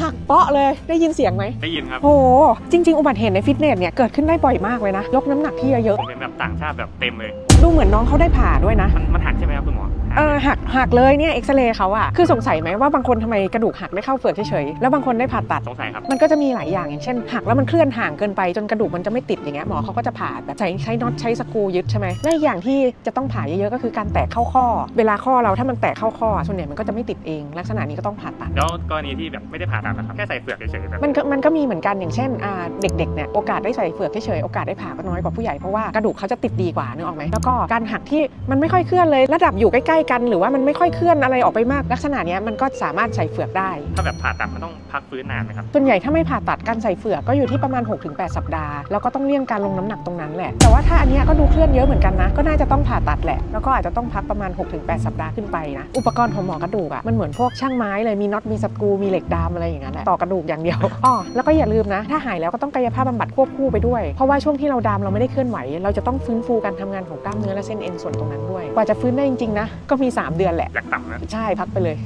หักเปาะเลยได้ยินเสียงไหมได้ยินครับโอ้โหจริง ๆ อุบัติเหตุในฟิตเนสเนี่ยเกิดขึ้นได้บ่อยมากเลยนะ ยกน้ำหนักที่เยอะเป็นแบบต่างชาติแบบเต็มเลยๆดูเหมือนน้องเขาได้ผ่าด้วยนะ มันมันหักใช่ไหมครับคุณหมอ เออหักหักเลยเนี่ยเอ็กซเรย์เขาอะคือสงสัยไหมว่าบางคนทำไมกระดูกหักไม่เข้าเฟือกเฉยๆแล้วบางคนได้ผ่าตัด สงสัยครับ มันก็จะมีหลายอย่างอย่างเช่นหักแล้วมันเคลื่อนห่างเกินไปจนกระดูกมันจะไม่ติดอย่างเงี้ยหมอเขาก็จะผ่าแบบใช้ใช้น็อตใช้สกรูยึดใช่ไหมและอีกอย่างที่จะต้องผ่าเยอะๆก็คือการแตกเข้าข้อ เวลาข้อเราถ้ามันแตกเข้าข้อส่วนใหญ่มันก็จะไม่ติดเอง ลักษณะนี้ก็ต้องผ่าตัด แล้วกรณีที่แบบไม่ได้ผ่าตัดนะครับแค่ใส่เฟือกเฉยๆแบบมันก็มันก็มีเหมือนกันอย่างเช่นอ่าเด็กๆเนี่ยโอกาสได้ใส่เฟือกเฉยๆโอกาสได้ผ่าก็น้อยกว่าผู้ใหญ่เพราะว่ากระดูกเขาจะติดดีกว่านึกออกไหมแล้วก็การหักที่มันไม่ค่อยเคลื่อนเลยระดับอยู่ใกล้ๆกันหรือว่ามันไม่ค่อยเคลื่อนอะไรออกไปมากลักษณะเนี้ยมันก็สามารถใส่เฟือกได้ ถ้าแบบผ่าตัดมันต้องพักฟื้นนานไหมครับส่วนใหญ่ถ้าไม่ผ่าตัดการใส่เฟือกก็อยู่ที่ประมาณ 6-8 สัปดาห์แล้วก็ต้องเลี่ยงการลงน้ำหนักตรงนั้นแหละแต่ว่าถ้าอันเนี้ยก็ดูเคลื่อนเยอะเหมือนกันนะ ก็น่าจะต้องผ่าตัดแหละแล้วก็อาจจะต้องพักประมาณ 6-8 สัปดาห์ขึ้นไปนะอุปกรณ์ของหมอกระดูกอะมันเหมือนพวกช่างไม้เลยมีน็อตมีสกรูมีเหล็กดามอะไรอย่างเงี้ยแหละต่อกระดูกอย่างเดียวอ๋อแล้วก็อย่าลืมนะ ถ้าหายแล้วก็ต้องกายภาพบำบัดควบคู่ไปด้วย เพราะว่าช่วงที่เราดามเราไม่ได้เคลื่อนไหว เราจะต้องฟื้นฟูการทำงานของกล้ามเนื้อและเส้นเอ็นส่วนตรงนั้นด้วยกว่าจะฟื้นได้จริงๆนะก็มีสามเดือนแหละ อยากต่ำนะ ใช่พักไปเลย